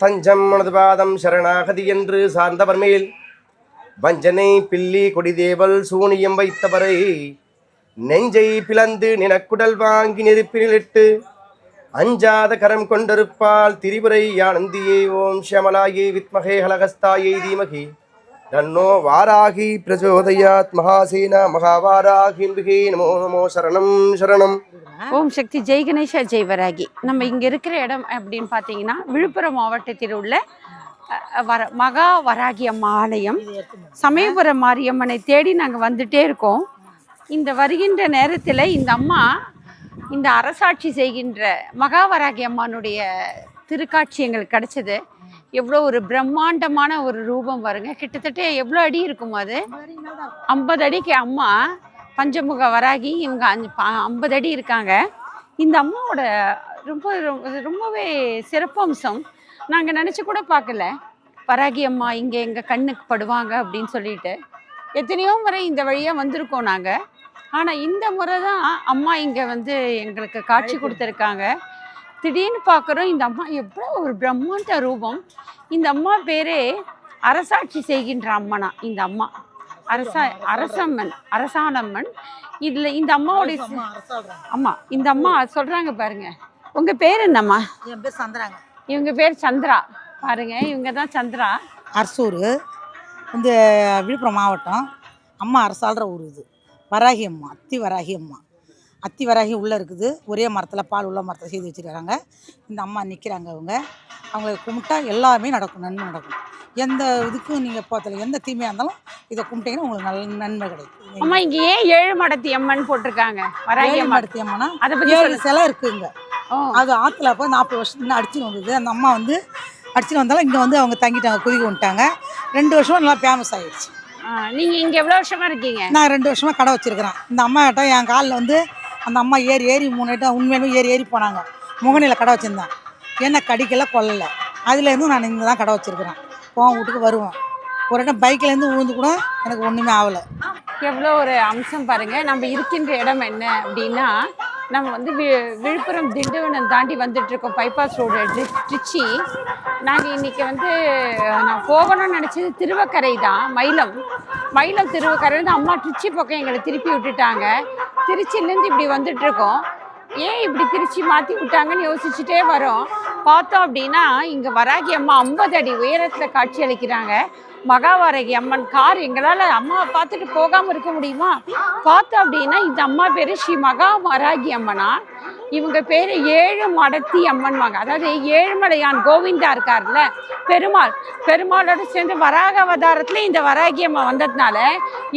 தஞ்சம் மனது பாதம் சரணாகதி என்று சார்ந்தவர் மேல் வஞ்சனை பில்லி கொடிதேவல் சூனியம் வைத்தவரை நெஞ்சை பிளந்து நினக்குடல் வாங்கி நெருப்பினிலிட்டு அஞ்சாத கரம் கொண்டிருப்பால் திரிபுரை ஆனந்தியே ஓம் ஷமலாயே வித்மகே ஹலகஸ்தாயை தீமகி. நன்னோ வாராகி பிரச்சோதயாத் மகாசேனா மகாவாராகிம்பிகே நமோ நமோ சரணம் சரணம் ஓம் சக்தி. ஜெய் கணேஷா ஜெய் வராகி. நம்ம இங்கே இருக்கிற இடம் அப்படின்னு பார்த்தீங்கன்னா விழுப்புரம் மாவட்டத்தில் உள்ள வர மகா வராகி அம்மா ஆலயம். சமயபுரம் மாரியம்மனை தேடி நாங்கள் வந்துட்டே இருக்கோம். இந்த வருகின்ற நேரத்தில் இந்த அம்மா இந்த அரசாட்சி செய்கின்ற மகாவராகி அம்மானுடைய திருக்காட்சி எங்களுக்கு கிடச்சிது. எவ்வளோ ஒரு பிரம்மாண்டமான ஒரு ரூபம் வருங்க கிட்டத்தட்ட எவ்வளோ அடி இருக்கும் அது? ஐம்பது அடிக்கு அம்மா பஞ்சமுக வராகி இவங்க அஞ்சு ஐம்பது அடி இருக்காங்க. இந்த அம்மாவோட ரொம்ப ரொம்ப- ரொம்பவே சிறப்பம்சம் நாங்கள் நினச்சி கூட பார்க்கல. வராகி அம்மா இங்கே எங்கள் கண்ணுக்கு படுவாங்க அப்படின்னு சொல்லிட்டு. எத்தனையோ முறை இந்த வழியாக வந்திருக்கோம் நாங்கள் ஆனால் இந்த முறை தான் அம்மா இங்கே வந்து எங்களுக்கு காட்சி கொடுத்துருக்காங்க. திடீர்னு பார்க்குறோம் இந்த அம்மா எவ்வளோ ஒரு பிரம்மாண்ட ரூபம். இந்த அம்மா பேரே அரசாட்சி செய்கின்ற அம்மனா இந்த அம்மா. அரசா அரசம்மன் அரசாணம்மன் இதில் இந்த அம்மாவுடைய அம்மா இந்த அம்மா சொல்கிறாங்க பாருங்க. உங்கள் பேர் என்னம்மா? என் பேர் சந்திராங்க. இவங்க பேர் சந்திரா. பாருங்க இவங்க தான் சந்திரா. அரசூர். வந்து விழுப்புரம் மாவட்டம். அம்மா அரசாள்ற ஊர் இது. வராகி அம்மா அத்தி வராகி அம்மா. அத்தி வராகி உள்ளே இருக்குது. ஒரே மரத்தில் பால் உள்ள மரத்தில் செய்து வச்சுருக்காங்க இந்த அம்மா நிற்கிறாங்க அவங்க அவங்க கும்பிட்டா எல்லாமே நடக்கும் நன்மை நடக்கும். எந்த இதுக்கும் நீங்கள் போத்தல எந்த தீமையாக இருந்தாலும் இதை கும்பிட்டீங்கன்னா உங்களுக்கு நல்ல நன்மை கிடைக்கும். அம்மா இங்க ஏன் ஏழு மடத்தி அம்மன் போட்டிருக்காங்க? ஏழு அம்மனா? அதை பத்தி ஏழு. சிலை இருக்குங்க. அது ஆற்றுல போய் நாற்பது வருஷம் முன்ன அடிச்சுன்னு வந்தது. அந்த அம்மா வந்து அடிச்சுன்னு வந்தாலும் இங்கே வந்து அவங்க தங்கிட்டாங்க குதிக்க வந்துட்டாங்க. ரெண்டு வருஷம் நல்லா ஃபேமஸ் ஆயிடுச்சு. ஆ, நீங்க இங்க எவ்வளவு வருஷமா இருக்கீங்க? நான் ரெண்டு வருஷமாக கடை வச்சிருக்கிறேன். இந்த அம்மா கிட்ட என் காலில் வந்து அந்த அம்மா ஏறி ஏறி மூணு இடம் உண்மையிலும் ஏறி ஏறி போனாங்க. முகனியில் கடை வச்சுருந்தேன். என்ன கடிக்கல கொல்லலை. அதுலேருந்து நான் இங்கே தான் கடை வச்சுருக்கிறேன். போவோம் வீட்டுக்கு வருவோம். ஒரு இடம் பைக்லேருந்து விழுந்து கூட எனக்கு ஒன்றுமே ஆகலை. எவ்வளோ ஒரு அம்சம் பாருங்கள் நம்ம இருக்கின்ற இடம் என்ன அப்படின்னா நம்ம வந்து வி விழுப்புரம் திண்டுவனம் தாண்டி வந்துட்டுருக்கோம். Bypass road Trichy. நாங்கள் இன்னைக்கு வந்து நான் போகணும்னு நினச்சது திருவக்கரை தான் மயிலம். மயிலம் திருவுக்கரையிலேருந்து அம்மா திருச்சி பக்கம் எங்களை திருப்பி விட்டுட்டாங்க. திருச்சியிலேருந்து இப்படி வந்துட்டுருக்கோம் ஏன் இப்படி திருச்சி மாற்றி விட்டாங்கன்னு யோசிச்சுட்டே வரோம். பார்த்தோம் அப்படின்னா இங்கே வராகி அம்மா ஐம்பது அடி உயரத்தில் காட்சி அளிக்கிறாங்க. மகாவாரகி அம்மன் கார் எங்களால் அம்மாவை பார்த்துட்டு போகாமல் இருக்க முடியுமா? பார்த்தோம் அப்படின்னா இந்த அம்மா பேர் ஸ்ரீ மகா அம்மனா. இவங்க பேர் ஏழு மடத்தி அம்மன்வாங்க அதாவது ஏழுமலையான் கோவிந்தா இருக்கார்ல பெருமாள். பெருமாளோட சேர்ந்து வராக அவதாரத்தில் இந்த வராகி அம்மா வந்ததுனால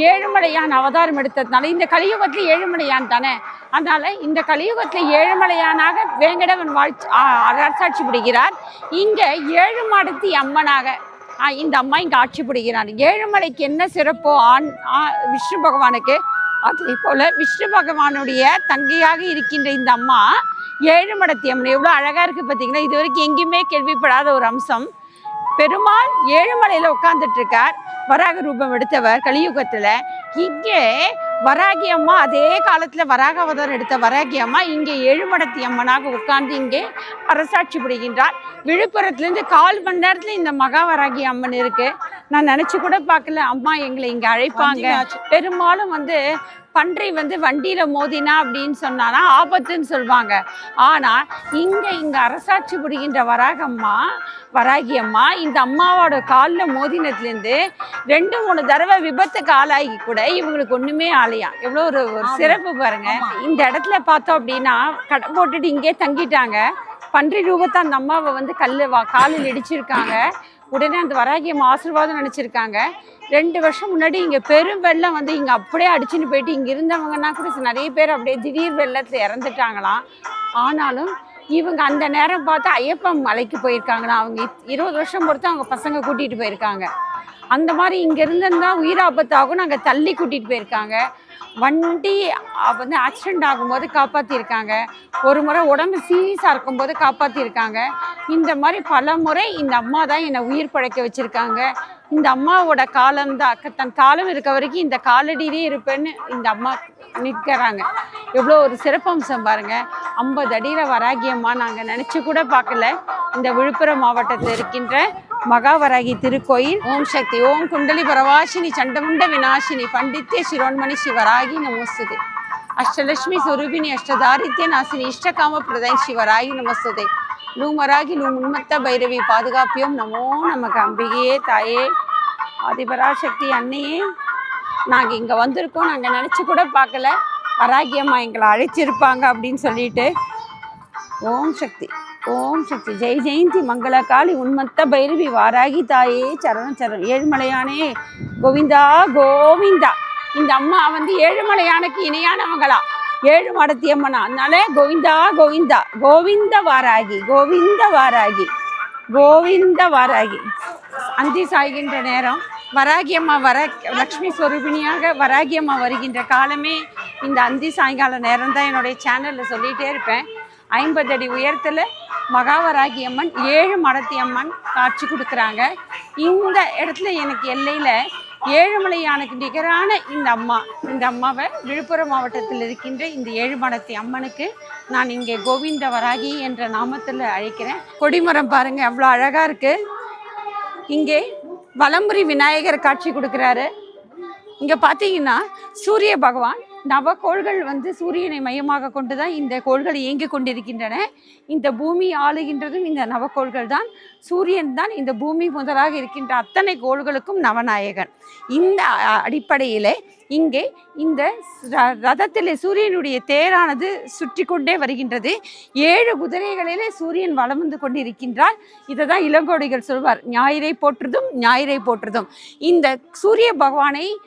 ஏழுமலையான் அவதாரம் எடுத்ததுனால இந்த கலியுகத்தில் ஏழுமலையான் தானே? அதனால் இந்த கலியுகத்தில் ஏழுமலையானாக வேங்கடவன் வாழ்ச்சி அரசாட்சி பிடிக்கிறார் இங்கே ஏழு மடத்தி அம்மனாக இந்த அம்மா இங்கே ஆட்சி புரிகிறார். ஏழுமலைக்கு என்ன சிறப்போ ஆண் ஆ, விஷ்ணு பகவானுக்கு அதே போல் விஷ்ணு பகவானுடைய தங்கையாக இருக்கின்ற இந்த அம்மா ஏழுமடத்தி அம்மன். எவ்வளோ அழகாக இருக்குது பார்த்தீங்கன்னா இது வரைக்கும் எங்கேயுமே கேள்விப்படாத ஒரு அம்சம். பெருமாள் ஏழுமலையில் உட்காந்துட்ருக்கார் இருக்கார். வராக ரூபம் எடுத்தவர் கலியுகத்தில். இங்கே வராகி அம்மா அதே காலத்தில் வராக அவதாரம் எடுத்த வராகி அம்மா இங்கே ஏழுமடத்தி அம்மனாக உட்கார்ந்து இங்கே அரசாட்சி புரிகின்றார் விழுப்புரத்துலேருந்து கால் மணி நேரத்தில் இந்த மகா வராகி அம்மன் இருக்கு. நான் நினச்சி கூட பார்க்கல. அம்மா எங்களை இங்கே அழைப்பாங்க. பெரும்பாலும் வந்து பன்றி வந்து வண்டியில் மோதினா அப்படின்னு சொன்னானா ஆபத்துன்னு சொல்லுவாங்க ஆனால் இங்கே இங்கே அரசாட்சி புரிகின்ற வராகம்மா வராகி அம்மா இந்த அம்மாவோட காலில் மோதினத்துலேருந்து ரெண்டு மூணு தடவை விபத்துக்கு ஆளாகி கூட இவங்களுக்கு ஒன்றுமே ஆலையாம் எவ்வளோ ஒரு ஒரு சிறப்பு பாருங்க. இந்த இடத்துல பார்த்தோம் அப்படின்னா கடை போட்டுட்டு இங்கே தங்கிட்டாங்க. பன்றி ரூபத்தை அந்த அம்மாவை வந்து கல் வா காலில் இடிச்சிருக்காங்க. உடனே அந்த வராகி அம்மா ஆசீர்வாதம் நினச்சிருக்காங்க. ரெண்டு வருஷம் முன்னாடி இங்கே பெரும் வெள்ளம் வந்து இங்கே அப்படியே அடிச்சுன்னு போயிட்டு இங்கே இருந்தவங்கன்னா கூட நிறைய பேர் அப்படியே திடீர் வெள்ளத்தில் இறந்துட்டாங்களாம். ஆனாலும் இவங்க அந்த நேரம் பார்த்து ஐயப்பன் மலைக்கு போயிருக்காங்களாம். அவங்க இருபது வருஷம் பொறுத்து அவங்க பசங்க கூட்டிகிட்டு போயிருக்காங்க. அந்த மாதிரி இங்கேருந்து இருந்திருந்தா உயிர் ஆபத்தாகும். நாங்கள் தள்ளி கூட்டிகிட்டு போயிருக்காங்க. வண்டி வந்து ஆக்சிடென்ட் ஆகும்போது காப்பாற்றிருக்காங்க ஒரு முறை உடம்பு சீரியஸாக இருக்கும்போது காப்பாற்றிருக்காங்க இந்த மாதிரி பல முறை இந்த அம்மா தான் என்னை உயிர் பழைக்க வச்சுருக்காங்க. இந்த அம்மாவோட காலம் தான் தன் காலம் இருக்க வரைக்கும் இந்த காலடியிலே இருப்பேன்னு இந்த அம்மா நிற்கிறாங்க. எவ்வளோ ஒரு சிறப்பம்சம் பாருங்கள் ஐம்பது அடியில் வராகியம்மா நாங்கள் நினச்சி கூட பார்க்கல. இந்த விழுப்புரம் மாவட்டத்தில் இருக்கின்ற மகாவராகி திருக்கோயில். ஓம் சக்தி. ஓம் குண்டலி பரவாசினி சண்டமுண்ட வினாசினி பண்டித்ய சிரோன்மணி சிவராகி நமஸ்துதே. அஷ்டலட்சுமி சுரூபிணி அஷ்டதாரித்ய நாசினி இஷ்டகாம பிரதன் சிவராகி நமஸ்துதே. லூமராகி லூ முன்மத்த பைரவி பாதுகாப்பியோம். நமோ நமக்கு அம்பிகையே தாயே. ஆதிபராசக்தி அன்னையே. நாங்கள் இங்கே வந்திருக்கோம். நாங்கள் நினச்சி கூட பார்க்கல. வராகியம்மா எங்களை அழைச்சிருப்பாங்க அப்படின்னு சொல்லிட்டு. ஓம் சக்தி. ஓம் சக்தி. ஜெய் ஜெயந்தி மங்கள காளி உன்மத்த பைரவி வாராகி தாயே. சரணம் சரணம். ஏழுமலையானே கோவிந்தா கோவிந்தா. இந்த அம்மா வந்து ஏழுமலையானுக்கு இணையானவங்களா? ஏழு மடத்தி அம்மனா? அதனால கோவிந்தா கோவிந்தா. கோவிந்த வாராகி கோவிந்த வாராகி கோவிந்த வாராகி. அந்தி சாய்கின்ற நேரம். வராகி அம்மா வர லக்ஷ்மி ஸ்வரூபிணியாக வராகி அம்மா வருகின்ற காலமே இந்த அந்தி சாயங்கால நேரம் தான் என்னுடைய சேனலில் சொல்லிகிட்டே இருப்பேன். ஐம்பது அடி உயரத்தில் மகாவராகி அம்மன் ஏழு மடத்தி அம்மன் காட்சி கொடுக்குறாங்க. இந்த இடத்துல எனக்கு எல்லையில் ஏழுமலையானுக்கு நிகரான இந்த அம்மா இந்த அம்மாவை விழுப்புரம் மாவட்டத்தில் இருக்கின்ற இந்த ஏழுமடத்தி அம்மனுக்கு நான் இங்கே கோவிந்த வராகி என்ற நாமத்தில் அழைக்கிறேன். கொடிமரம் பாருங்கள் அவ்வளோ அழகாக இருக்குது இங்கே வலம்புரி விநாயகர் காட்சி கொடுக்குறாரு. இங்கே பார்த்தீங்கன்னா சூரிய பகவான் நவக்கோள்கள் வந்து சூரியனை மையமாக கொண்டு தான் இந்த கோள்கள் இயங்கிக் கொண்டிருக்கின்றன. இந்த பூமி ஆளுகின்றதும் இந்த நவக்கோள்கள் தான். சூரியன் தான் இந்த பூமி முதலாக இருக்கின்ற அத்தனை கோள்களுக்கும் நவநாயகன். இந்த அடிப்படையிலே இங்கே இந்த ர- ரதத்திலே சூரியனுடைய தேரானது சுற்றி கொண்டே வருகின்றது. ஏழு குதிரைகளிலே சூரியன் வளம் வந்து கொண்டிருக்கின்றார். இதை தான் இளங்கோடிகள் சொல்வார். ஞாயிறை போற்றுதும் ஞாயிறை போற்றுதும். இந்த சூரிய பகவானை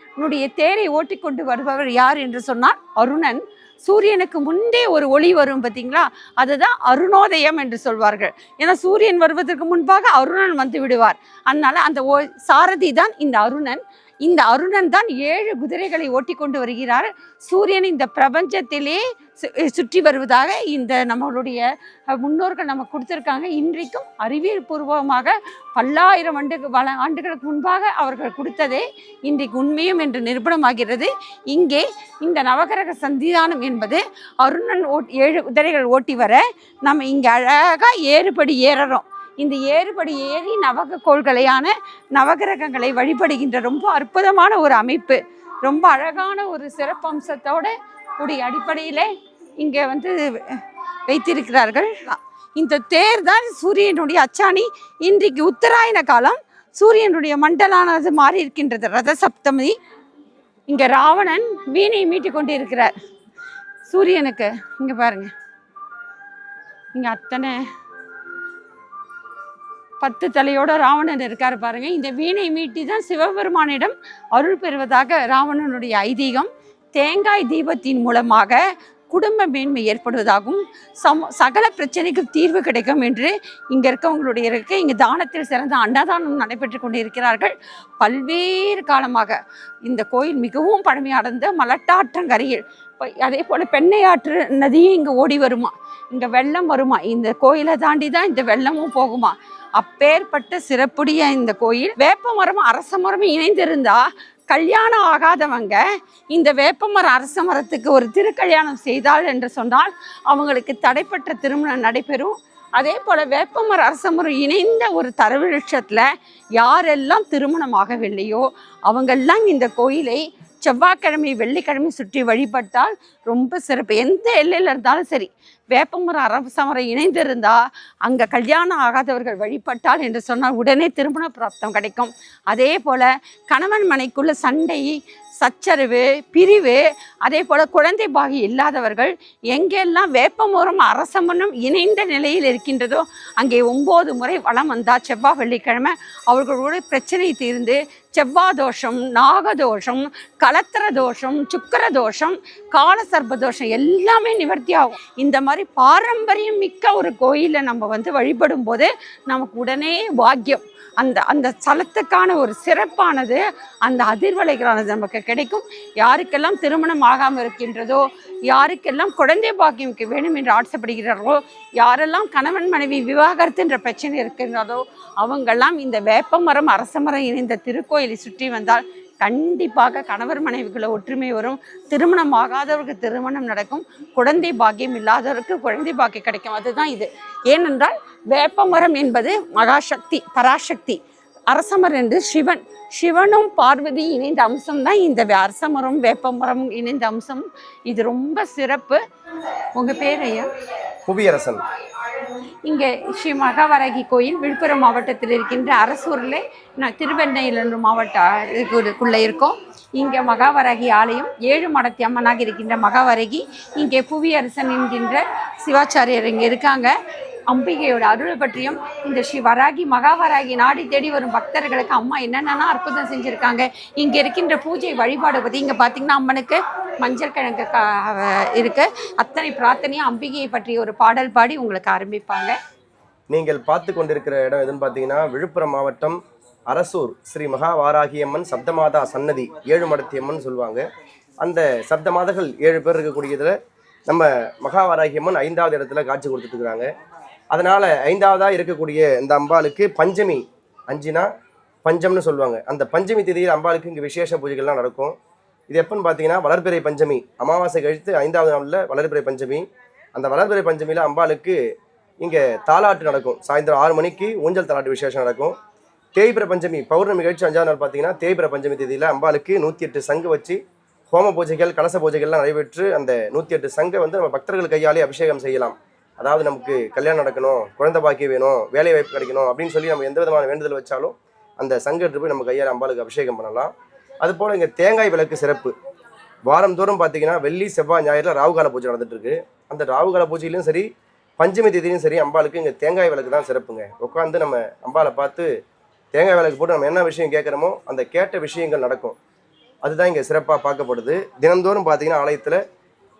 தேரை ஓட்டிக்கொண்டு வருபவர் யார் என்று சொன்னால் அருணன். சூரியனுக்கு முன்பே ஒரு ஒளி வரும் பார்த்தீங்களா? அதுதான் அருணோதயம் என்று சொல்வார்கள். ஏன்னா சூரியன் வருவதற்கு முன்பாக அருணன் வந்து விடுவார். அதனால அந்த ஓ சாரதி தான் இந்த அருணன். இந்த அருணன் தான் ஏழு குதிரைகளை ஓட்டி கொண்டு வருகிறார். சூரியன் இந்த பிரபஞ்சத்திலே சு- சுற்றி வருவதாக இந்த நம்மளுடைய முன்னோர்கள் நமக்கு கொடுத்துருக்காங்க. இன்றைக்கும் அறிவியல் பூர்வமாக பல்லாயிரம் ஆண்டு பல ஆண்டுகளுக்கு முன்பாக அவர்கள் கொடுத்ததே இன்றைக்கு உண்மையும் என்று நிரூபணமாகிறது. இங்கே இந்த நவகிரக சந்திதானம் என்பது அருணன் ஓட் ஏழு குதிரைகள் ஓட்டி வர நம்ம இங்கே அழகாக ஏறுபடி ஏறுறோம். இந்த ஏறுபடி ஏறி நவக கோள்களையான நவகிரகங்களை வழிபடுகின்ற ரொம்ப அற்புதமான ஒரு அமைப்பு. ரொம்ப அழகான ஒரு சிறப்பம்சத்தோட கூடிய அடிப்படையில் இங்கே வந்து வைத்திருக்கிறார்கள். இந்த தேர் தான் சூரியனுடைய அச்சாணி. இன்றைக்கு உத்தராயண காலம். சூரியனுடைய மண்டலானது மாறி இருக்கின்றது. ரத சப்தமி இங்கே ராவணன் வீணை மீட்டி கொண்டு இருக்கிறார் சூரியனுக்கு இங்கே பாருங்கள் இங்கே அத்தனை பத்து தலையோட ராவணன் இருக்கார் பாருங்க. இந்த வீணை மீட்டி தான் சிவபெருமானிடம் அருள் பெறுவதாக ராவணனுடைய ஐதீகம். தேங்காய் தீபத்தின் மூலமாக குடும்ப மேன்மை ஏற்படுவதாகவும் சம சகல பிரச்சனைக்கு தீர்வு கிடைக்கும் என்று இங்கே இருக்கவங்களுடைய இருக்கு. இங்கே தானத்தில் சிறந்த அன்னதானம் நடைபெற்று கொண்டிருக்கிறார்கள். பல்வேறு காலமாக இந்த கோயில் மிகவும் பழமையடைந்த மலட்டாற்றங்கரையில் அதே போல் பெண்ணையாற்று நதியும் இங்கே ஓடி வருமா? இங்கே வெள்ளம் வருமா? இந்த கோயிலை தாண்டி தான் இந்த வெள்ளமும் போகுமா? அப்பேற்பட்ட சிறப்புடைய இந்த கோயில். வேப்ப மரமும் அரச மரமும் இணைந்திருந்தா கல்யாணம் ஆகாதவங்க இந்த வேப்பமரம் அரச மரத்துக்கு ஒரு திருக்கல்யாணம் செய்தால் என்று சொன்னால் அவங்களுக்கு தடைப்பட்ட திருமணம் நடைபெறும். அதே போல் வேப்பமர அரசமரம் இணைந்த ஒரு தரவிருஷத்தில் யாரெல்லாம் திருமணம் ஆகவில்லையோ அவங்கெல்லாம் இந்த கோயிலை செவ்வாய்க்கிழமை வெள்ளிக்கிழமை சுற்றி வழிபட்டால் ரொம்ப சிறப்பு. எந்த எல்லையில் இருந்தாலும் சரி வேப்பமரம் அரசமரம் இணைந்திருந்தால் அங்கே கல்யாணம் ஆகாதவர்கள் வழிபட்டால் என்று சொன்னால் உடனே திருமண பிராப்தம் கிடைக்கும். அதே போல் கணவன் மனைக்குள்ள சண்டை சச்சரவு பிரிவு அதே போல் குழந்தை பாகி இல்லாதவர்கள் எங்கெல்லாம் வேப்பமரம் அரசமனும் இணைந்த நிலையில் இருக்கின்றதோ அங்கே ஒம்பது முறை வளம் வந்தால் செவ்வாய் வெள்ளிக்கிழமை அவர்களுடைய பிரச்சனை தீர்ந்து செவ்வாய் தோஷம் நாகதோஷம் கலத்திர தோஷம் சுக்கர தோஷம் காலசர்ப தோஷம் எல்லாமே நிவர்த்தி ஆகும். இந்த மாதிரி மாதிரி பாரம்பரியம் மிக்க ஒரு கோயிலை நம்ம வந்து வழிபடும் போது நமக்கு உடனே பாக்கியம். அந்த அந்த ஸ்தலத்துக்கான ஒரு சிறப்பானது அந்த அதிர்வலைகளானது நமக்கு கிடைக்கும். யாருக்கெல்லாம் திருமணம் ஆகாமல் இருக்கின்றதோ யாருக்கெல்லாம் குழந்தை பாக்கியம் வேணும் என்று ஆசைப்படுகிறார்களோ யாரெல்லாம் கணவன் மனைவி விவாகரத்துன்ற பிரச்சனை இருக்கின்றதோ அவங்கெல்லாம் இந்த வேப்பமரம் அரசமரம் இணைந்த திருக்கோயிலை சுற்றி வந்தால் கண்டிப்பாக கணவர் மனைவிக்குள்ள ஒற்றுமை வரும். திருமணம் ஆகாதவருக்கு திருமணம் நடக்கும். குழந்தை பாக்கியம் இல்லாதவருக்கு குழந்தை பாக்கியம் கிடைக்கும். அதுதான் இது. ஏனென்றால் வேப்பமரம் என்பது மகாசக்தி பராசக்தி. அரசமர் என்று சிவன். சிவனும் பார்வதி இணைந்த அம்சம் தான் இந்த வே- அரசமரம் வேப்பமரம் இணைந்த அம்சம். இது ரொம்ப சிறப்பு. உங்க பேர் ஐயா? புவியரசன். இங்கே ஸ்ரீ மகாவராகி கோயில் விழுப்புரம் மாவட்டத்தில் இருக்கின்ற அரசூரில் நான் திருவெண்ணையிலன்று மாவட்டக்குள்ளே இருக்கோம். இங்கே மகாவராகி ஆலயம் ஏழு மடத்தி அம்மனாக இருக்கின்ற மகாவராகி இங்கே புவியரசன் என்கின்ற சிவாச்சாரியர் இங்கே இருக்காங்க. அம்பிகையோட அருள் பற்றியும் இந்த ஸ்ரீ வராகி மகாவராகி நாடி தேடி வரும் பக்தர்களுக்கு அம்மா என்னென்னலாம் அற்புதம் செஞ்சுருக்காங்க இங்கே இருக்கின்ற பூஜை வழிபாடு பற்றி இங்கே பார்த்தீங்கன்னா அம்மனுக்கு மஞ்சள் கிழங்கு இருக்கு. அத்தனை பிரார்த்தனையும் அம்பிகையை பற்றிய ஒரு பாடல் பாடி உங்களுக்கு ஆரம்பிப்பாங்க. நீங்கள் பார்த்து கொண்டிருக்கிற இடம் எதுன்னு பார்த்தீங்கன்னா விழுப்புரம் மாவட்டம் அரசூர் ஸ்ரீ மகாவாராகியம்மன் சப்தமாதா சன்னதி ஏழு மடத்தியம்மன் சொல்லுவாங்க. அந்த சப்தமாதர்கள் ஏழு பேர் இருக்கக்கூடியதில் நம்ம மகாவாராகியம்மன் ஐந்தாவது இடத்துல காட்சி கொடுத்துட்டு அதனால் ஐந்தாவதாக இருக்கக்கூடிய இந்த அம்பாளுக்கு பஞ்சமி அஞ்சுனா பஞ்சம்னு சொல்லுவாங்க. அந்த பஞ்சமி திதியில் அம்பாளுக்கு இங்கே விசேஷ பூஜைகள்லாம் நடக்கும். இது எப்போன்னு பார்த்தீங்கன்னா வளர்பிறை பஞ்சமி. அமாவாசை கழித்து ஐந்தாவது நாளில் வளர்பிறை பஞ்சமி. அந்த வளர்பிறை பஞ்சமியில் அம்பாளுக்கு இங்கே தாலாட்டு நடக்கும். சாயந்தரம் ஆறு மணிக்கு ஊஞ்சல் தாலாட்டு விசேஷம் நடக்கும். தேய்பிர பஞ்சமி பௌர்ணமி கழிச்சு அஞ்சாவது நாள் பார்த்தீங்கன்னா தேய்பிர பஞ்சமி தேதியில் அம்பாளுக்கு நூற்றி எட்டு சங்கு வச்சு ஹோம பூஜைகள் கலச பூஜைகள்லாம் நடைபெற்று அந்த நூற்றி எட்டு சங்கை வந்து நம்ம பக்தர்கள் கையாலே அபிஷேகம் செய்யலாம். அதாவது நமக்கு கல்யாணம் நடக்கணும் குழந்தை பாக்கியம் வேணும் வேலை வாய்ப்பு கிடைக்கணும் அப்படின்னு சொல்லி நம்ம எந்த விதமான வேண்டுதல் வச்சாலும் அந்த சங்கு எடுத்து போய் நம்ம கையால் அம்பாளுக்கு அபிஷேகம் பண்ணலாம். அதுபோல் இங்கே தேங்காய் விளக்கு சிறப்பு. வாரந்தோறும் பார்த்தீங்கன்னா வெள்ளி செவ்வாய் ஞாயிறில் ராகுகால பூஜை நடந்துட்டுருக்கு. அந்த ராகுகால பூஜையிலும் சரி பஞ்சமி தேதியிலும் சரி அம்பாளுக்கு இங்கே தேங்காய் விளக்கு தான் சிறப்புங்க. உட்காந்து நம்ம அம்பாளை பார்த்து தேங்காய் விளக்கு போட்டு நம்ம என்ன விஷயம் கேட்குறோமோ அந்த கேட்ட விஷயங்கள் நடக்கும். அதுதான் இங்கே சிறப்பாக பார்க்கப்படுது. தினந்தோறும் பார்த்தீங்கன்னா ஆலயத்தில்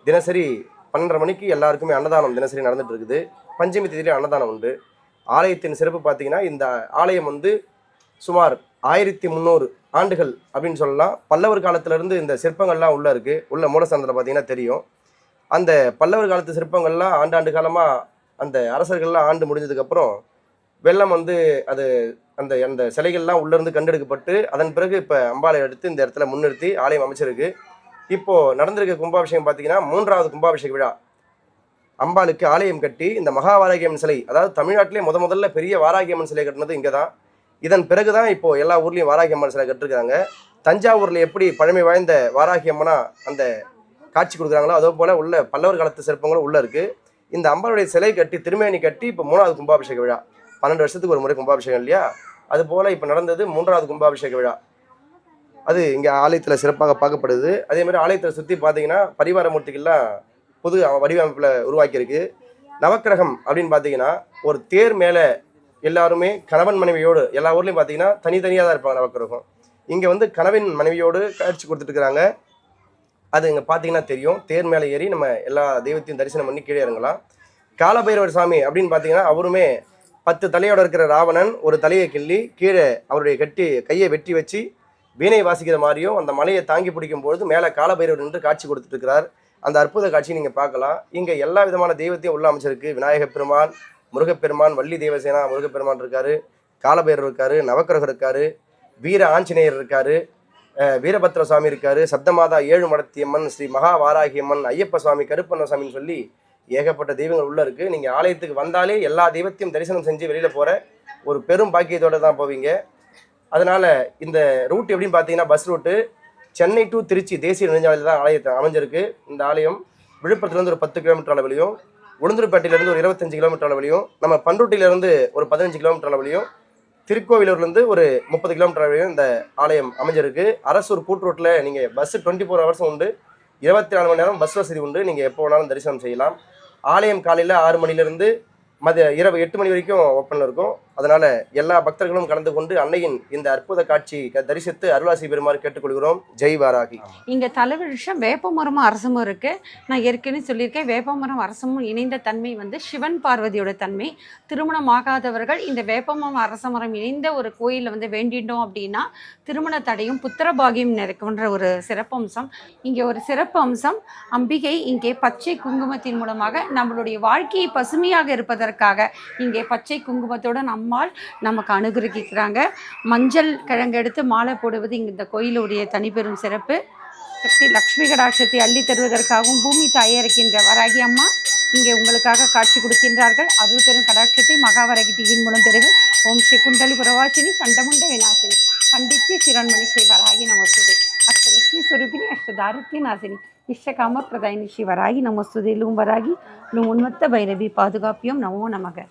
தினசரி பன்னெண்டரை மணிக்கு எல்லாருக்குமே அன்னதானம் தினசரி நடந்துட்டு இருக்குது பஞ்சமி தேதியிலே அன்னதானம் உண்டு. ஆலயத்தின் சிறப்பு பார்த்தீங்கன்னா இந்த ஆலயம் வந்து சுமார் ஆயிரத்தி முந்நூறு ஆண்டுகள் அப்படின்னு சொல்லலாம். பல்லவர் காலத்திலேருந்து இந்த சிற்பங்கள்லாம் உள்ளே இருக்குது உள்ள மூலஸ்தானத்தில் பார்த்தீங்கன்னா தெரியும். அந்த பல்லவர் காலத்து சிற்பங்கள்லாம் ஆண்டாண்டு காலமாக அந்த அரசர்கள்லாம் ஆண்டு முடிஞ்சதுக்கப்புறம் வெள்ளம் வந்து அது அந்த அந்த சிலைகள்லாம் உள்ளேருந்து கண்டெடுக்கப்பட்டு அதன் பிறகு இப்போ அம்பாளை எடுத்து இந்த இடத்துல முன்னிறுத்தி ஆலயம் அமைச்சிருக்கு. இப்போது நடந்திருக்க கும்பாபிஷேகம் பார்த்தீங்கன்னா மூன்றாவது கும்பாபிஷேக விழா. அம்பாளுக்கு ஆலயம் கட்டி இந்த மகாவாராகியம்மன் சிலை அதாவது தமிழ்நாட்டிலே முத முதல்ல பெரிய வாராகியம்மன் சிலை கட்டினது இங்கே தான் இதன் பிறகு தான் இப்போ எல்லா ஊர்லேயும் வாராகியம்மன் சிலை கட்டிருக்காங்க. தஞ்சாவூரில் எப்படி பழமை வாய்ந்த வாராகி அம்மனா அந்த காட்சி கொடுக்குறாங்களோ அதே போல் உள்ள பல்லவர் காலத்து சிற்பங்களும் உள்ளே இருக்குது இந்த அம்பாளுடைய சிலை கட்டி திருமேனி கட்டி இப்போ மூணாவது கும்பாபிஷேக விழா. பன்னெண்டு வருஷத்துக்கு ஒரு முறை கும்பாபிஷேகம் இல்லையா? அது போல் இப்போ நடந்தது மூன்றாவது கும்பாபிஷேக விழா. அது இங்கே ஆலயத்தில் சிறப்பாக பார்க்கப்படுது. அதே மாதிரி ஆலயத்தை சுற்றி பார்த்தீங்கன்னா பரிவார மூர்த்திகள்லாம் புது வடிவமைப்பில் உருவாக்கியிருக்கு. நவக்கிரகம் அப்படின்னு பார்த்தீங்கன்னா ஒரு தேர் மேலே எல்லாருமே கணவன் மனைவியோடு எல்லா ஊர்லேயும் பார்த்தீங்கன்னா தனித்தனியாக தான் இருப்பாங்க நவக்கிரகம் இங்கே வந்து கணவன் மனைவியோடு காட்சி கொடுத்துட்டு இருக்கிறாங்க அது இங்கே பார்த்தீங்கன்னா தெரியும். தேர் மேலே ஏறி நம்ம எல்லா தெய்வத்தையும் தரிசனம் பண்ணி கீழே இறங்கலாம். காலபைரவர் சாமி அப்படின்னு பார்த்தீங்கன்னா அவருமே பத்து தலையோட இருக்கிற ராவணன் ஒரு தலையை கிள்ளி கீழே அவருடைய கட்டி கையை வெட்டி வச்சு வீணை வாசிக்கிற மாதிரியும் அந்த மலையை தாங்கி பிடிக்கும் பொழுது மேலே காலபைரவர் நின்று காட்சி கொடுத்துட்டு இருக்கிறார். அந்த அற்புத காட்சியை நீங்கள் பார்க்கலாம். இங்கே எல்லா விதமான தெய்வத்தையும் உள்ள அமைச்சிருக்கு. விநாயகப் பெருமான் முருகப்பெருமான் வள்ளி தேவசேனா முருகப்பெருமான் இருக்காரு காலபைரவர் இருக்காரு நவக்கிரகர் இருக்காரு வீர ஆஞ்சநேயர் இருக்காரு வீரபத்ர சுவாமி இருக்காரு சப்தமாதா ஏழு மடத்தியம்மன் ஸ்ரீ மகா வாராகியம்மன் ஐயப்ப சுவாமி கருப்பண்ண சுவாமின்னு சொல்லி ஏகப்பட்ட தெய்வங்கள் உள்ள இருக்கு. நீங்க ஆலயத்துக்கு வந்தாலே எல்லா தெய்வத்தையும் தரிசனம் செஞ்சு வெளியில போற ஒரு பெரும் பாக்கியத்தோட தான் போவீங்க. அதனால இந்த ரூட் எப்படின்னு பார்த்தீங்கன்னா bus route Chennai to Tiruchi தேசிய நெடுஞ்சாலையில் தான் ஆலயத்தை அமைஞ்சிருக்கு. இந்த ஆலயம் விழுப்புரத்துலேருந்து ஒரு பத்து கிலோமீட்டர் அளவுலையும் உளுந்தூர்பேட்டையிலேருந்து ஒரு இருபத்தஞ்சு கிலோமீட்டர் அளவுலையும் நம்ம பண்ருட்டியிலேருந்து ஒரு பதினஞ்சு கிலோமீட்டர் அளவுலையும் திருக்கோவிலூர்லேருந்து ஒரு முப்பது கிலோமீட்டர் அளவுலையும் இந்த ஆலயம் அமைஞ்சிருக்கு. அரசூர் கூட்டுரோட்டில் நீங்கள் பஸ் டுவெண்ட்டி ஃபோர் ஹவர்ஸும் உண்டு. இருபத்தி நாலு மணி நேரம் பஸ் வசதி உண்டு. நீங்கள் எப்போ வேணாலும் தரிசனம் செய்யலாம். ஆலயம் காலையில் ஆறு மணிலேருந்து மதிய இரவு எட்டு மணி வரைக்கும் ஓப்பனில் இருக்கும். அதனால எல்லா பக்தர்களும் கலந்து கொண்டு அன்னையின் இந்த அற்புத காட்சி தரிசித்து அருளாசி பெருமாறு கேட்டுக்கொள்கிறோம். ஜெய் வாராகி. இங்கே தலைவிருஷம் வேப்பமரமும் அரசமும் இருக்குது நான் ஏற்கனவே சொல்லியிருக்கேன் வேப்பமரம் அரசமும் இணைந்த தன்மை வந்து சிவன் பார்வதியோட தன்மை. திருமணம் ஆகாதவர்கள் இந்த வேப்பமரம் அரசமரம் இணைந்த ஒரு கோயிலில் வந்து வேண்டிட்டோம் அப்படின்னா திருமண தடையும் புத்திரபாகியம் நிறைக்கின்ற ஒரு சிறப்பம்சம். இங்கே ஒரு சிறப்பு அம்சம் அம்பிகை இங்கே பச்சை குங்குமத்தின் மூலமாக நம்மளுடைய வாழ்க்கையை பசுமையாக இருப்பதற்காக இங்கே பச்சை குங்குமத்தோட அம்மாள் நமக்கு அனுகிரகிக்கிறாங்க. மஞ்சள் கிழங்கு எடுத்து மாலை போடுவது இங்கே இந்த கோயிலுடைய தனிப்பெரும் சிறப்பு. சக்தி லக்ஷ்மி கடாட்சத்தை அள்ளி தருவதற்காகவும் பூமி தாயாருக்கின்ற வராகி அம்மா இங்கே உங்களுக்காக காட்சி கொடுக்கின்றார்கள். அது பெரும் கடாட்சத்தை மகாவரகி டிவியின் மூலம் பெறுது ஓம் ஸ்ரீ குண்டலி புரவாசினி கண்டமுண்ட விநாசினி. பண்டிச்சி சிரண்மணி ஸ்ரீ வராகி நமஸ்துதே. அஷ்டலட்சுமி சுரூபினி அஷ்டதாரத்திய நாசினி. இஷ்டகாம பிரதாயினி ஸ்ரீ வராகி நமஸ்துதே. லூம் வராகி லூம் உன்மத்த பைரவி பாதுகாப்பியம். நமோ நமக.